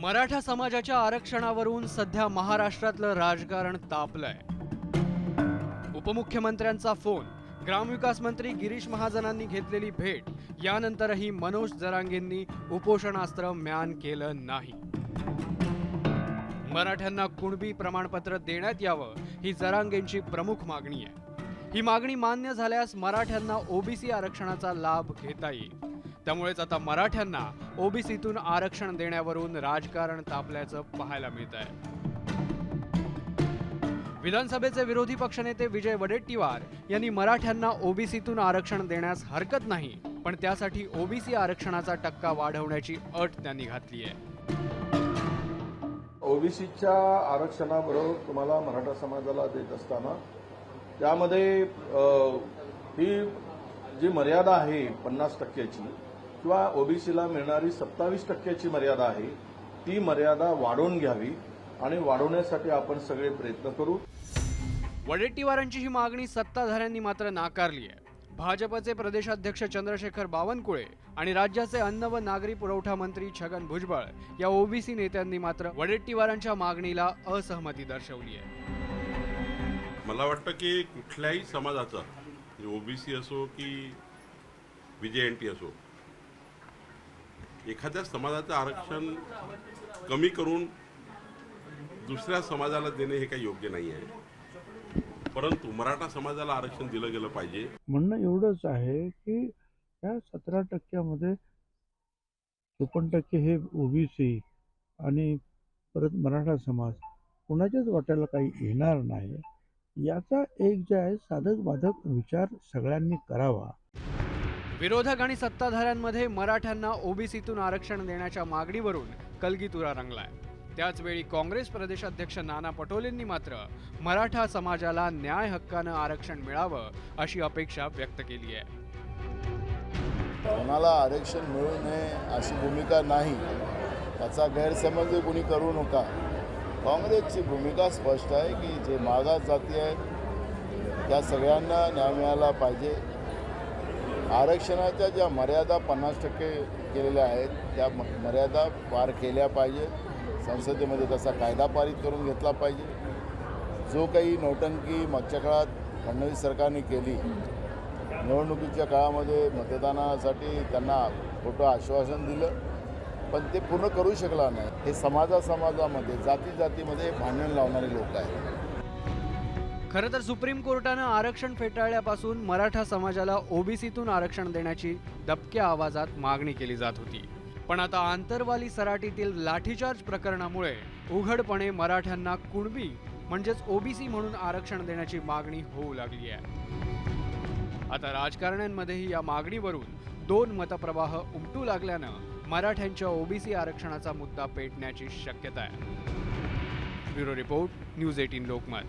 मराठा समाजाच्या आरक्षणावरून सध्या महाराष्ट्रातलं राजकारण तापलंय. उपमुख्यमंत्र्यांचा फोन. ग्रामविकास मंत्री गिरीश महाजनांनी घेतलेली भेट. यानंतरही मनोज जरांगेंनी उपोषणास्त्र म्यान केलं नाही. मराठ्यांना कुणबी प्रमाणपत्र देण्यात यावं ही जरांगेंची प्रमुख मागणी आहे. ही मागणी मान्य झाल्यास मराठ्यांना ओबीसी आरक्षणाचा लाभ घेता येईल. त्यामुळेच आता मराठ्यांना ओबीसीतून आरक्षण देण्यावरून राजकारण तापल्याचं पाहायला मिळत आहे. विधानसभेचे विरोधी पक्षनेते विजय वडेट्टीवार यांनी मराठ्यांना ओबीसीतून आरक्षण देण्यास हरकत नाही पण त्यासाठी ओबीसी आरक्षणाचा टक्का वाढवण्याची अट त्यांनी घातली आहे. ओबीसीच्या आरक्षणाबरोबर तुम्हाला मराठा समाजाला देत असताना त्यामध्ये ही जी मर्यादा आहे पन्नास टक्क्याची किंवा ओबीसीला मिळणारी सत्तावीस टक्क्याची मर्यादा आहे ती मर्यादा वाढवून घ्यावी आणि वाढवण्यासाठी आपण सगळे प्रयत्न करू. वडेट्टीवारांची ही मागणी सत्ताधाऱ्यांनी मात्र नाकारली आहे. भाजपचे प्रदेशाध्यक्ष चंद्रशेखर बावनकुळे आणि राज्याचे अन्न व नागरी पुरवठा मंत्री छगन भुजबळ या ओबीसी नेत्यांनी मात्र वडेट्टीवारांच्या मागणीला असहमती दर्शवली आहे. मला वाटतं की कुठल्याही समाजाचं ओबीसी असो की विजय टी असो एखाद्या समाजाचं आरक्षण कमी करून दुसऱ्या समाजाला देणे हे काही योग्य नाही आहे. परंतु मराठा समाजाला आरक्षण दिलं गेलं पाहिजे. म्हणणं एवढंच आहे की या सतरा टक्क्यामध्ये चोपन्न टक्के हे ओबीसी आणि परत मराठा समाज कुणाच्याच वाट्याला काही येणार नाही. याचा एक जे आहे साधक बाधक विचार सगळ्यांनी करावा. विरोधक आणि सत्ताधाऱ्यांमध्ये मराठ्यांना ओबीसीतून आरक्षण देण्याच्या मागणीवरून कलगीतुरा रंगलाय. त्याच वेळी काँग्रेस प्रदेशाध्यक्ष नाना पटोलेंनी मात्र मराठा समाजाला न्याय हक्कानं आरक्षण मिळावं अशी अपेक्षा व्यक्त केली आहे. कोणाला आरक्षण मिळू नये अशी भूमिका नाही. त्याचा गैरसमज कोणी करू नका. काँग्रेसची भूमिका स्पष्ट आहे की जे मागास जाती आहेत त्या सगळ्यांना न्याय मिळाला पाहिजे. आरक्षणाच्या ज्या मर्यादा पन्नास टक्के केलेल्या आहेत त्या म- मर्यादा पार केल्या पाहिजे. संसदेमध्ये तसा कायदा पारित करून घेतला पाहिजे. जो काही नौटंकी मागच्या काळात फडणवीस सरकारने केली निवडणुकीच्या काळामध्ये मतदानासाठी त्यांना खोटं आश्वासन दिलं. पण ते पूर्ण करू शकला नाही. हे समाजा समाजामध्ये जाती जातीमध्ये भांडण लावणारे लोक आहेत. खरं तर सुप्रीम कोर्टानं आरक्षण फेटाळल्यापासून मराठा समाजाला ओबीसीतून आरक्षण देण्याची दबक्या आवाजात मागणी केली जात होती. पण आता आंतरवाली सराटीतील लाठीचार्ज प्रकरणामुळे उघडपणे मराठ्यांना कुणबी म्हणजेच ओबीसी म्हणून आरक्षण देण्याची मागणी होऊ लागली आहे. आता राजकारण्यांमध्येही या मागणीवरून दोन मतप्रवाह उमटू लागल्यानं मराठ्यांच्या ओबीसी आरक्षणाचा मुद्दा पेटण्याची शक्यता आहे. Bureau report news eighteen Lokmat.